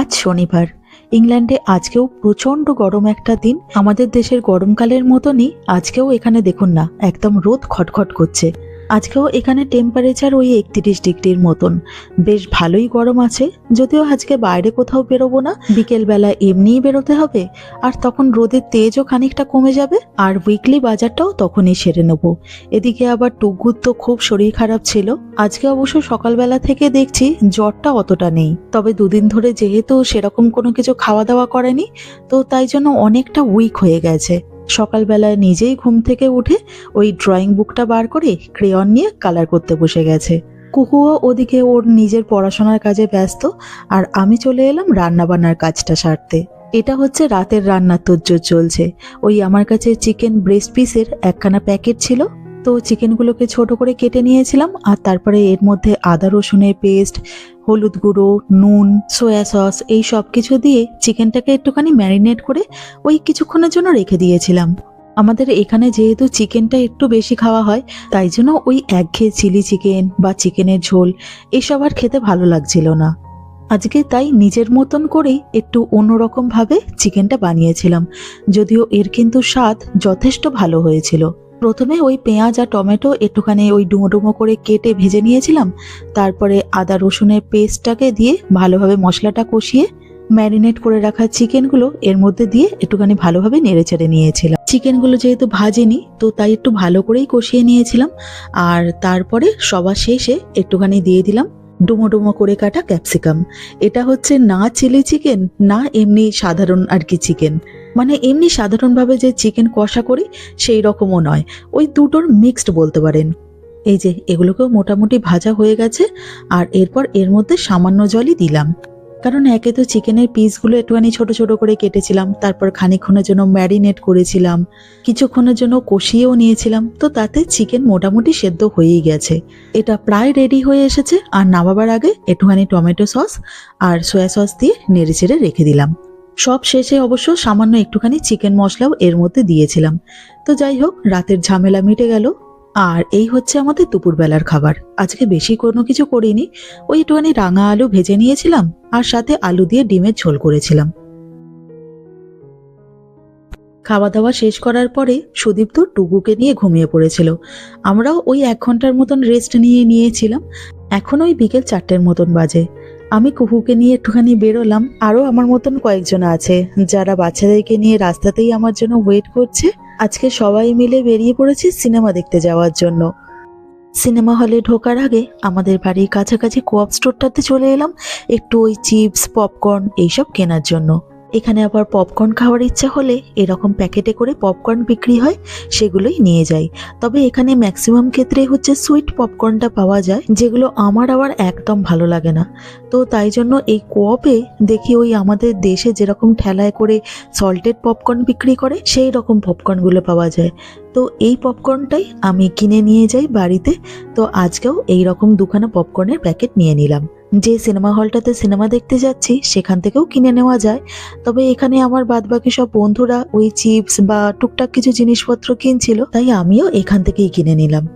আজ শনিবার। ইংল্যান্ডে আজকেও প্রচণ্ড গরম একটা দিন। আমাদের দেশের গরমকালের মতনই আজকেও এখানে দেখুন না, একদম রোদ খটখট করছে। আজকেও এখানে টেম্পারেচার ওই একত্রিশ ডিগ্রির মতন। বেশ ভালোই গরম আছে, যদিও আজকে বাইরে কোথাও বেরোবো না, বিকেলবেলা এমনিই বেরোতে হবে, আর তখন রোদের তেজও খানিকটা কমে যাবে, আর উইকলি বাজারটাও তখনই সেরে নেব। এদিকে আবার টুকুর তো খুব শরীর খারাপ ছিল, আজকে অবশ্য সকালবেলা থেকে দেখছি জ্বরটা অতটা নেই, তবে দুদিন ধরে যেহেতু সেরকম কোনো কিছু খাওয়া দাওয়া করেনি, তো তাই জন্য অনেকটা উইক হয়ে গেছে। সকালবেলায় নিজেই ঘুম থেকে উঠে ওই ড্রয়িং বুকটা বার করে ক্রেয়ন নিয়ে কালার করতে বসে গেছে। কুকুও ওদিকে ওর নিজের পড়াশোনার কাজে ব্যস্ত আর আমি চলে এলাম রান্নাবান্নার কাজটা সারতে। এটা হচ্ছে রাতের রান্নার তোজ্জোর চলছে। ওই আমার কাছে চিকেন ব্রেস্ট পিসের একখানা প্যাকেট ছিল। তো চিকেনগুলোকে ছোট করে কেটে নিয়েছিলাম আর তারপরে এর মধ্যে আদা, রসুনের পেস্ট, হলুদ গুঁড়ো, নুন, সয়া সস এই সব কিছু দিয়ে চিকেনটাকে একটুখানি ম্যারিনেট করে ওই কিছুক্ষণের জন্য রেখে দিয়েছিলাম। আমাদের এখানে যেহেতু চিকেনটা একটু বেশি খাওয়া হয়, তাই জন্য ওই একঘেয়ে চিলি চিকেন বা চিকেনের ঝোল এসব আর খেতে ভালো লাগছিল না। আজকে তাই নিজের মতন করেই একটু অন্যরকমভাবে চিকেনটা বানিয়েছিলাম, যদিও এর কিন্তু স্বাদ যথেষ্ট ভালো হয়েছিল। প্রথমে ওই পেঁয়াজ আর টমেটো একটুখানি ওই ডুমো ডুমো করে কেটে ভেজে নিয়েছিলাম। তারপরে আদা রসুনের পেস্টটাকে দিয়ে ভালোভাবে মশলাটা কষিয়ে ম্যারিনেট করে রাখা চিকেনগুলো এর মধ্যে দিয়ে একটুখানি ভালোভাবে নেড়ে চেড়ে নিয়েছিলাম। চিকেনগুলো যেহেতু ভাজেনি, তো তাই একটু ভালো করেই কষিয়ে নিয়েছিলাম। আর তারপরে সবার শেষে একটুখানি দিয়ে দিলাম ডুমো ডুমো করে কাটা ক্যাপসিকাম। এটা হচ্ছে না চিলি চিকেন, না এমনি সাধারণ আর কি চিকেন। মানে এমনি সাধারণভাবে যে চিকেন কষা করি, সেই রকমও নয়। ওই দুটোর মিক্সড বলতে পারেন। এই যে, এগুলোকেও মোটামুটি ভাজা হয়ে গেছে, আর এরপর এর মধ্যে সামান্য জলই দিলাম। কারণ একে তো চিকেনের পিসগুলো একটুখানি ছোট ছোট করে কেটেছিলাম, তারপর খানিকক্ষণের জন্য ম্যারিনেট করেছিলাম, কিছুক্ষণের জন্য কষিয়েও নিয়েছিলাম, তো তাতে চিকেন মোটামুটি সেদ্ধ হয়েই গেছে। এটা প্রায় রেডি হয়ে এসেছে, আর নামাবার আগে একটুখানি টমেটো সস আর সয়া সস দিয়ে নেড়ে চেড়ে রেখে দিলাম। সব শেষে অবশ্য সামান্য একটুখানি চিকেন মশলাও এর মধ্যে দিয়েছিলাম। তো যাই হোক, রাতের ঝামেলা মিটে গেল। আর এই হচ্ছে আমাদের দুপুরবেলার খাবার। আজকে বেশি কোনো কিছু করিনি। ওই একটুখানি রাঙা আলু ভেজে নিয়েছিলাম আর সাথে আলু দিয়ে ডিমের ঝোল করেছিলাম। খাওয়া দাওয়া শেষ করার পরে সুদীপ তো টুকুকে নিয়ে ঘুমিয়ে পড়েছিল। আমরাও ওই এক ঘণ্টার মতন রেস্ট নিয়ে নিয়েছিলাম। এখন ওই বিকেল চারটের মতন বাজে। আমি কুকুকে নিয়ে একটুখানি বেরোলাম। আরও আমার মতন কয়েকজন আছে, যারা বাচ্চাদেরকে নিয়ে রাস্তাতেই আমার জন্য ওয়েট করছে। আজকে সবাই মিলে বেরিয়ে পড়েছি সিনেমা দেখতে যাওয়ার জন্য। সিনেমা হলে ঢোকার আগে আমাদের বাড়ির কাছাকাছি কোয়াপ স্টোরটাতে চলে এলাম। একটু ওই চিপস পপকর্ন এইসব কেনার জন্য। এখানে আবার পপকর্ন খাওয়ার ইচ্ছা হলে এরকম প্যাকেটে করে পপকর্ন বিক্রি হয়, সেগুলোই নিয়ে যাই। তবে এখানে ম্যাক্সিমাম ক্ষেত্রে হচ্ছে সুইট পপকর্নটা পাওয়া যায়, যেগুলো আমার আবার একদম ভালো লাগে না। তো তাই জন্য এই কোঅপে দেখি ওই আমাদের দেশে যেরকম ঠেলায় করে সল্টেড পপকর্ন বিক্রি করে, সেই রকম পপকর্নগুলো পাওয়া যায়। তো এই পপকর্নটাই আমি কিনে নিয়ে যাই বাড়িতে, তো আজকেও এই রকম দুখানা পপকর্নের প্যাকেট নিয়ে নিলাম। যে সিনেমা হলটাতে সিনেমা দেখতে যাচ্ছি, সেখান থেকেও কিনে নেওয়া যায়। তবে এখানে আমার বাদবাকি সব বন্ধুরা ওই চিপস বা টুকটাক কিছু জিনিসপত্র কিনছিল, তাই আমিও এখান থেকেই কিনে নিলাম।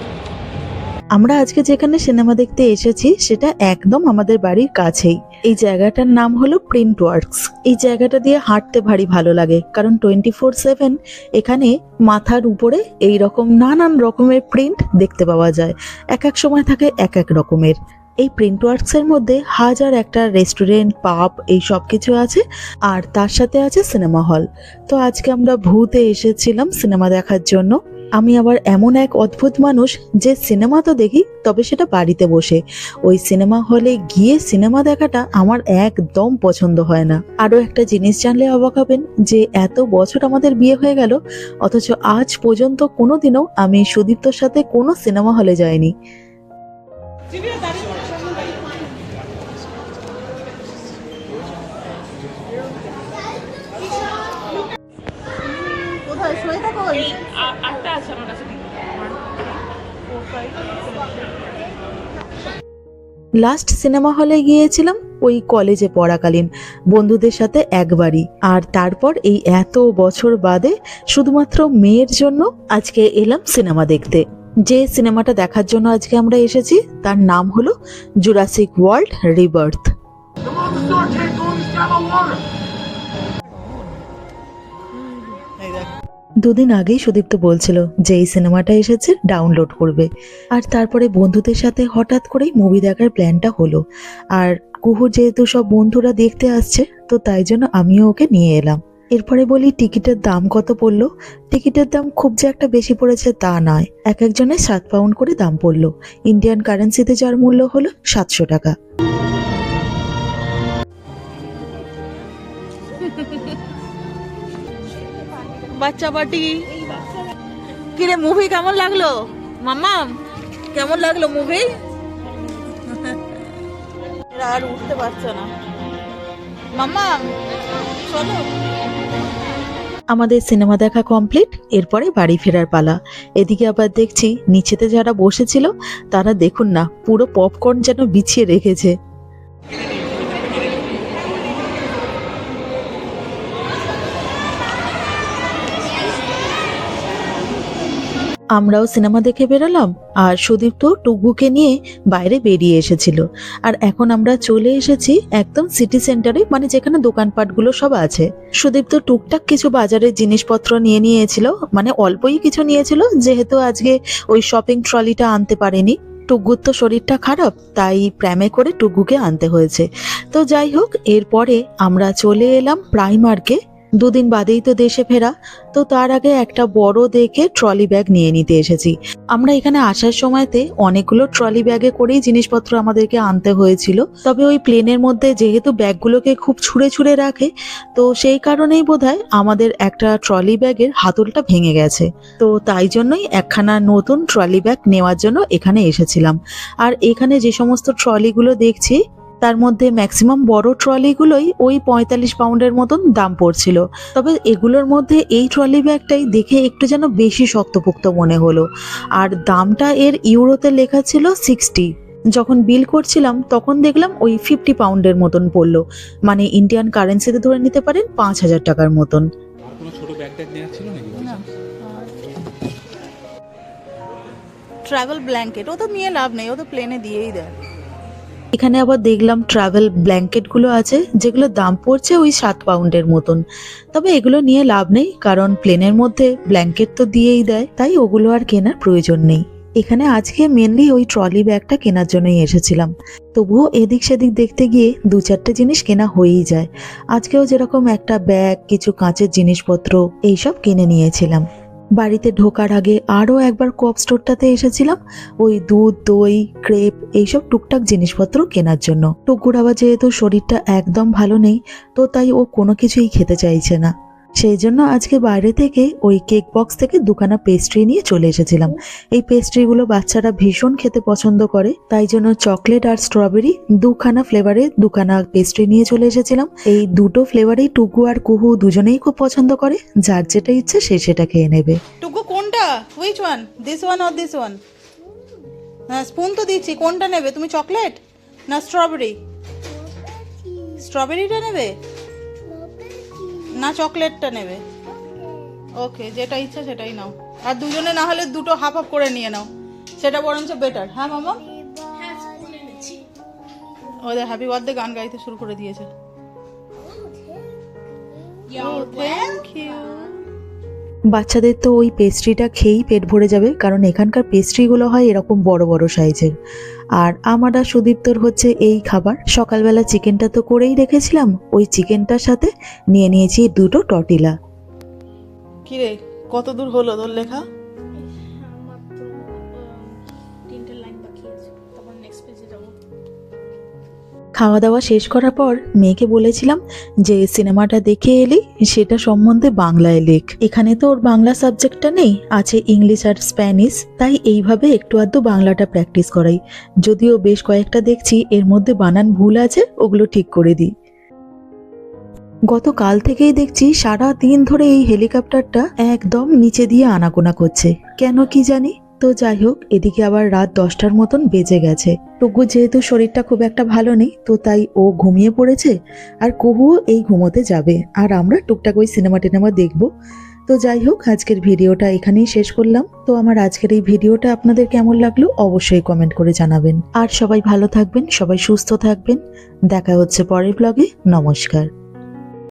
আমরা আজকে যেখানে সিনেমা দেখতে এসেছি, সেটা একদম আমাদের বাড়ির কাছেই। এই জায়গাটার নাম হলো প্রিন্ট ওয়ার্কস এই জায়গাটা দিয়ে হাঁটতে ভারী ভালো লাগে, কারণ টোয়েন্টি ফোর সেভেন এখানে মাথার উপরে এই রকম নানান রকমের প্রিন্ট দেখতে পাওয়া যায়। এক এক সময় থাকে এক এক রকমের। এই প্রিন্ট ওয়ার্কসের মধ্যে হাজার একটা রেস্টুরেন্ট, পাব, এই সব কিছু আছে, আর তার সাথে আছে সিনেমা হল। তো আজকে আমরা ভূতে এসেছিলাম সিনেমা দেখার জন্য। আমি আবার এমন এক অদ্ভুত মানুষ যে সিনেমা তো দেখি, তবে সেটা বাড়িতে বসে। ওই সিনেমা হলে গিয়ে সিনেমা দেখাটা আমার একদম পছন্দ হয় না। আরও একটা জিনিস জানলে অবাক হবেন যে এত বছর আমাদের বিয়ে হয়ে গেল, অথচ আজ পর্যন্ত কোনোদিনও আমি সুদীপ্তর সাথে কোনো সিনেমা হলে যাইনি। শ্বেতা আটটা আছে আমার কাছে। লাস্ট সিনেমা হলে গিয়েছিলাম ওই কলেজে পড়াকালীন বন্ধুদের সাথে একবারই। আর তারপর এই এত বছর বাদে শুধুমাত্র মেয়ের জন্য আজকে এলাম সিনেমা দেখতে। যে সিনেমাটা দেখার জন্য আজকে আমরা এসেছি তার নাম হলো জুরাসিক ওয়ার্ল্ড রিবার্থ দুদিন আগেই সুদীপ্ত বলছিল যে এই সিনেমাটা এসেছে, ডাউনলোড করবে। আর তারপরে বন্ধুদের সাথে হঠাৎ করেই মুভি দেখার প্ল্যানটা হলো। আর কুহুর যেহেতু সব বন্ধুরা দেখতে আসছে, তো তাই জন্য আমিও ওকে নিয়ে এলাম। এরপরে বলি, টিকিটের দাম কত পড়ল? টিকিটের দাম খুব যে একটা বেশি পড়েছে তা নয়। এক একজনের সাত পাউন্ড করে দাম পড়ল। ইন্ডিয়ান কারেন্সিতে যার মূল্য হলো সাতশো টাকা। বাচ্চা পার্টি কিরে মুভি কেমন লাগল? মাম্মা, কেমন লাগল মুভি আর উঠতে পারছে না। মাম্মা, চলো। আমাদের সিনেমা দেখা কমপ্লিট, এরপরে বাড়ি ফেরার পালা। এদিকে আবার দেখছি, নিচেতে যারা বসেছিল, তারা দেখুন না, পুরো পপকর্ন যেন বিছিয়ে রেখেছে। আমরাও সিনেমা দেখে বেরোলাম আর সুদীপ তো টুকবুকে নিয়ে বাইরে বেরিয়ে এসেছিল। আর এখন আমরা চলে এসেছি একদম সিটি সেন্টারে মানে যেখানে দোকানপাটগুলো সব আছে। সুদীপ তো টুকটাক কিছু বাজারের জিনিসপত্র নিয়ে নিয়েছিল মানে অল্পই কিছু নিয়েছিল, যেহেতু আজকে ওই শপিং ট্রলিটা আনতে পারেনি। টুগ্গুর তো শরীরটা খারাপ, তাই প্র্যামে করে টুগ্গুকে আনতে হয়েছে। তো যাই হোক, এরপরে আমরা চলে এলাম প্রাইমার্কে দুদিন বাদেই তো দেশে ফেরা, তো তার আগে একটা বড় দেখে ট্রলি ব্যাগ নিয়ে নিতে এসেছি। আমরা এখানে আসার সময়তে অনেকগুলো ট্রলি ব্যাগে করেই জিনিসপত্র আমাদেরকে আনতে হয়েছিল, তবে ওই প্লেনের মধ্যে যেহেতু ব্যাগগুলোকে খুব ছুঁড়ে ছুঁড়ে রাখে, তো সেই কারণেই বোধহয় আমাদের একটা ট্রলি ব্যাগের হাতলটা ভেঙে গেছে। তো তাই জন্যই একখানা নতুন ট্রলি ব্যাগ নেওয়ার জন্য এখানে এসেছিলাম। আর এখানে যে সমস্ত ট্রলিগুলো দেখছি তার মধ্যে ম্যাক্সিমাম বড় ট্রলিগুলোই ওই পঁয়তাল্লিশ পাউন্ডের মতন দাম পড়ছিল। তবে এগুলোর মধ্যে এই ট্রলি ব্যাগটাই দেখে একটু যেন বেশি শক্তপোক্ত মনে হলো। আর দামটা এর ইউরোতে লেখা ছিল সিক্সটি যখন বিল করছিলাম তখন দেখলাম ওই ফিফটি পাউন্ডের মতন পড়ল। মানে ইন্ডিয়ান কারেন্সিতে ধরে নিতে পারেন পাঁচ হাজার টাকার মতন। আর কোনো ছোট ব্যাগ ট্যাগ নেওয়ার ছিল নাকি? না ট্রাভেল ব্ল্যাঙ্কেট ও তো নিয়ে লাভ নেই ও তো প্লেনে দিয়েই দেয়। এখানে আবার দেখলাম ট্রাভেল ব্ল্যাঙ্কেটগুলো আছে, যেগুলো দাম পড়ছে ওই সাত পাউন্ডের মতন। তবে এগুলো নিয়ে লাভ নেই, কারণ প্লেনের মধ্যে ব্ল্যাঙ্কেট তো দিয়েই দেয়, তাই ওগুলো আর কেনার প্রয়োজন নেই। এখানে আজকে মেনলি ওই ট্রলি ব্যাগটা কেনার জন্যই এসেছিলাম। তবুও এদিক সেদিক দেখতে গিয়ে দু চারটে জিনিস কেনা হয়েই যায়। আজকেও যেরকম একটা ব্যাগ কিছু কাঁচের জিনিসপত্র, এইসব কিনে নিয়েছিলাম। বাড়িতে ঢোকার আগে আরও একবার কোপ স্টোরটাতে এসেছিলাম। ওই দুধ, দই, ক্রেপ, এইসব টুকটাক জিনিসপত্র কেনার জন্য। টুকুর আবার যেহেতু শরীরটা একদম ভালো নেই, তো তাই ও কোনো কিছুই খেতে চাইছে না। সেই জন্য আজকে বাইরে থেকে ওই কেক বক্স থেকে দুখানা পেস্ট্রি নিয়ে চলে এসেছিলাম। এই পেস্ট্রিগুলো বাচ্চারা ভীষণ খেতে পছন্দ করে, তাই জন্য চকলেট আর স্ট্রবেরি দুখানা ফ্লেভারে দুখানা পেস্ট্রি নিয়ে চলে এসেছিলাম। এই দুটো ফ্লেভারেই টুকু আর কুহু দুজনেই খুব পছন্দ করে, যার যেটা ইচ্ছে সে সেটা খেয়ে নেবে। টুকু কোনটা? Which one this one or this one হ্যাঁ স্পুন তো দিচ্ছি, কোনটা নেবে? তুমি চকলেট না স্ট্রবেরি স্ট্রবেরিটা নেবে? না চকলেটটা নেবে। ওকে যেটা ইচ্ছা সেটাই নাও। আর দুজনে না হলে দুটো হাফ হাফ করে নিয়ে নাও। সেটা বরঞ্চ বেটার হ্যাঁ মামা? ওদের হ্যাপি বার্থডে গান গাইতে শুরু করে দিয়েছে। থ্যাংক ইউ বাচ্চাদের তো ওই পেস্ট্রিটা খেয়েই পেট ভরে যাবে কারণ এখানকার পেস্ট্রিগুলো হয় এরকম বড় বড় সাইজের আর আমার আর সুদীপ্তর হচ্ছে এই খাবার। সকালবেলা চিকেনটা তো করেই রেখেছিলাম। ওই চিকেনটার সাথে নিয়ে নিয়েছি দুটো টটিলা কিরে কত দূর হলো তোর লেখা? খাওয়া দাওয়া শেষ করার পর মেয়েকে বলেছিলাম যে, সিনেমাটা দেখে এলি, সেটা সম্বন্ধে বাংলায় লেখ। এখানে তো ওর বাংলা সাবজেক্টটা নেই, আছে ইংলিশ আর স্প্যানিশ, তাই এইভাবে একটু আধটু বাংলাটা প্র্যাকটিস করাই। যদিও বেশ কয়েকটা দেখছি, এর মধ্যে বানান ভুল আছে, ওগুলো ঠিক করে দিই। গতকাল থেকেই দেখছি সারা দিন ধরে এই হেলিকপ্টারটা একদম নিচে দিয়ে আনাগোনা করছে। কেন কি জানি? তো যাই হোক, এদিকে আবার রাত দশটার মতন বেজে গেছে। টুকু যেহেতু শরীরটা খুব একটা ভালো নেই, তো তাই ও ঘুমিয়ে পড়েছে আর কহুও এই ঘুমোতে যাবে। আর আমরা টুকটাক ওই সিনেমা টিনেমা দেখব। তো যাই হোক, আজকের ভিডিওটা এখানেই শেষ করলাম। তো আমার আজকের এই ভিডিওটা আপনাদের কেমন লাগল অবশ্যই কমেন্ট করে জানাবেন। আর সবাই ভালো থাকবেন, সবাই সুস্থ থাকবেন। দেখা হচ্ছে পরের ব্লগে নমস্কার।